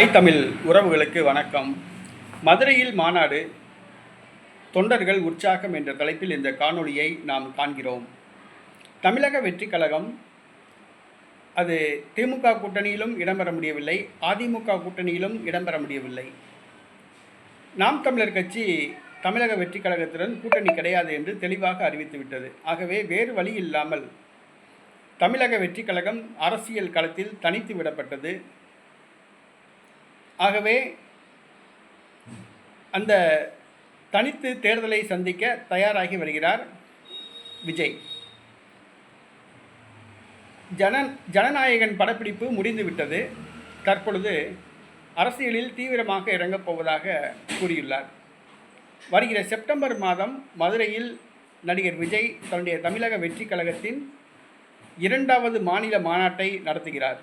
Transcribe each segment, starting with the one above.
ஐ தமிழ் உறவுகளுக்கு வணக்கம். மதுரையில் மாநாடு தொண்டர்கள் உற்சாகம் என்ற தலைப்பில் இந்த காணொளியை நாம் காண்கிறோம். தமிழக வெற்றி கழகம் அது திமுக கூட்டணியிலும் இடம்பெற முடியவில்லை அதிமுக கூட்டணியிலும் இடம்பெற முடியவில்லை. நாம் தமிழர் கட்சி தமிழக வெற்றி கழகத்துடன் கூட்டணி கிடையாது என்று தெளிவாக அறிவித்துவிட்டது ஆகவே வேறு வழி இல்லாமல் தமிழக வெற்றி கழகம் அரசியல் களத்தில் தனித்து விடப்பட்டது. ஆகவே அந்த தனித்து தேர்தலை சந்திக்க தயாராகி வருகிறார் விஜய். ஜன ஜனநாயகன் படப்பிடிப்பு முடிந்துவிட்டது தற்பொழுது அரசியலில் தீவிரமாக இறங்கப் போவதாக கூறியுள்ளார். வருகிற செப்டம்பர் மாதம் மதுரையில் நடிகர் விஜய் தன்னுடைய தமிழக வெற்றிக் கழகத்தின் இரண்டாவது மாநில மாநாட்டை நடத்துகிறார்.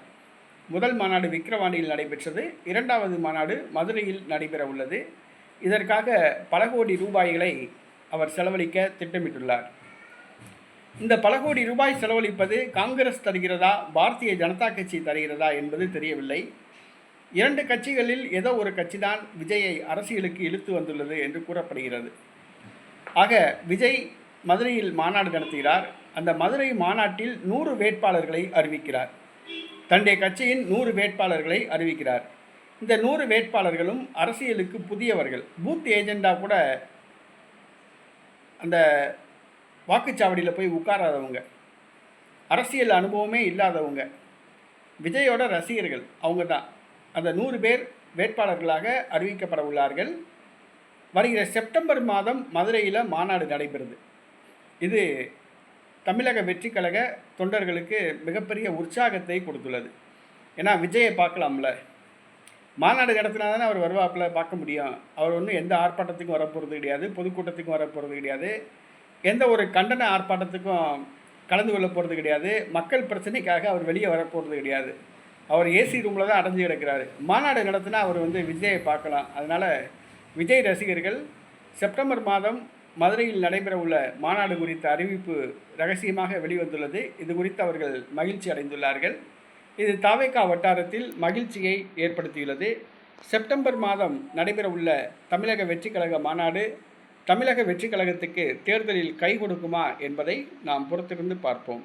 முதல் மாநாடு விக்கிரவாண்டியில் நடைபெற்றது. இரண்டாவது மாநாடு மதுரையில் நடைபெற உள்ளது இதற்காக பல கோடி ரூபாய்களை அவர் செலவழிக்க திட்டமிட்டுள்ளார். இந்த பல கோடி ரூபாய் செலவழிப்பது காங்கிரஸ் தருகிறதா? பாரதிய ஜனதா கட்சி தருகிறதா என்பது தெரியவில்லை. இரண்டு கட்சிகளில் ஏதோ ஒரு கட்சி தான் விஜயை அரசியலுக்கு இழுத்து வந்துள்ளது என்று கூறப்படுகிறது. ஆக விஜய் மதுரையில் மாநாடு நடத்துகிறார். அந்த மதுரை மாநாட்டில் நூறு வேட்பாளர்களை அறிவிக்கிறார். தன்னுடைய கட்சியின் நூறு வேட்பாளர்களை அறிவிக்கிறார். இந்த நூறு வேட்பாளர்களும் அரசியலுக்கு புதியவர்கள். பூத் ஏஜெண்டா கூட அந்த வாக்குச்சாவடியில் போய் உட்காராதவங்க. அரசியல் அனுபவமே இல்லாதவங்க. விஜயோட ரசிகர்கள் அவங்க தான் அந்த நூறு பேர் வேட்பாளர்களாக அறிவிக்கப்பட உள்ளார்கள். வருகிற செப்டம்பர் மாதம் மதுரையில் மாநாடு நடைபெறுது. இது தமிழக வெற்றி கழக தொண்டர்களுக்கு மிகப்பெரிய உற்சாகத்தை கொடுத்துள்ளது. ஏன்னா விஜயை பார்க்கலாம்ல. மாநாடு நடத்தினா தானே அவர் வருவாப்பில் பார்க்க முடியும். அவர் ஒன்றும் எந்த ஆர்ப்பாட்டத்துக்கும் வரப்போகிறது கிடையாது பொதுக்கூட்டத்துக்கும் வரப்போகிறது கிடையாது. எந்த ஒரு கண்டன ஆர்ப்பாட்டத்துக்கும் கலந்து கொள்ள போகிறது கிடையாது. மக்கள் பிரச்சனைக்காக அவர் வெளியே வரப்போகிறது கிடையாது. அவர் ஏசி ரூமில் தான் அடைஞ்சு கிடக்கிறாரு. மாநாடு நடத்தினா அவர் வந்து விஜயை பார்க்கலாம். அதனால் விஜய் ரசிகர்கள் செப்டம்பர் மாதம் மதுரையில் நடைபெற உள்ள மாநாடு குறித்த அறிவிப்பு ரகசியமாக வெளிவந்துள்ளது. இது குறித்து அவர்கள் மகிழ்ச்சி அடைந்துள்ளார்கள். இது தாவேக்கா வட்டாரத்தில் மகிழ்ச்சியை ஏற்படுத்தியுள்ளது. செப்டம்பர் மாதம் நடைபெற உள்ள தமிழக வெற்றி கழக மாநாடு தமிழக வெற்றி கழகத்துக்கு தேர்தலில் கை கொடுக்குமா என்பதை நாம் பொறுத்திருந்து பார்ப்போம்.